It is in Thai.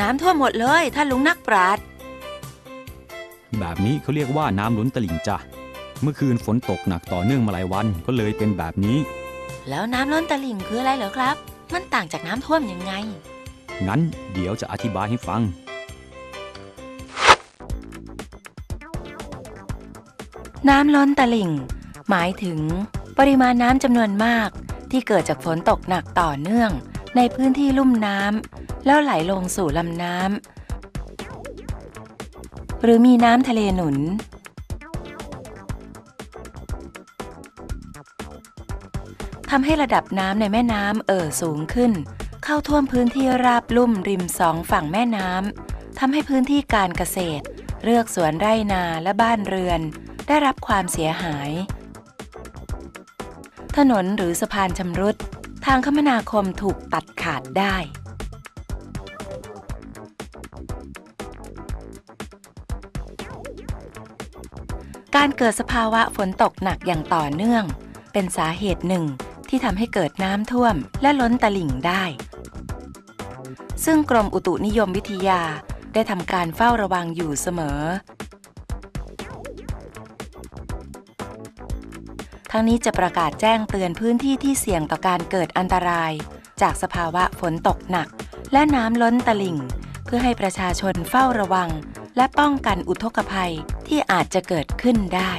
น้ำท่วมหมดเลยท่านลุงนักปราชญ์แบบนี้เขาเรียกว่าน้ำล้นตลิ่งจ้ะ เมื่อคืนฝนตกหนักต่อเนื่องมาหลายวันก็เลยเป็นแบบนี้ แล้วน้ำล้นตลิ่งคืออะไรเหรอครับ มันต่างจากน้ำท่วมยังไง งั้นเดี๋ยวจะอธิบายให้ฟัง น้ำล้นตลิ่ง หมายถึง ปริมาณน้ำจำนวนมาก ที่เกิดจากฝนตกหนักต่อเนื่อง ในพื้นที่ลุ่มน้ำ แล้วไหลลงสู่ลำน้ำ หรือมีน้ำทะเลหนุน ทำให้ระดับน้ำในแม่น้ำเอ่อสูงขึ้น เข้าท่วมพื้นที่ราบลุ่มริมสองฝั่งแม่น้ำ ทำให้พื้นที่การเกษตรเรือกสวนไร่นาและบ้านเรือน ได้รับความเสียหาย ถนนหรือสะพานชำรุด ทางคมนาคมถูกตัดขาดได้ การเกิดสภาวะฝนตกหนักอย่างต่อเนื่อง เป็นสาเหตุหนึ่งที่ทำให้เกิดน้ำท่วมและล้นตลิ่งได้ ซึ่งกรมอุตุนิยมวิทยาได้ทำการเฝ้าระวังอยู่เสมอ ทั้งนี้จะประกาศแจ้งเตือนพื้นที่ที่เสี่ยงต่อการเกิดอันตราย จากสภาวะฝนตกหนัก และน้ำล้นตลิ่ง เพื่อให้ประชาชนเฝ้าระวัง และป้องกันอุทกภัยที่อาจจะเกิดขึ้นได้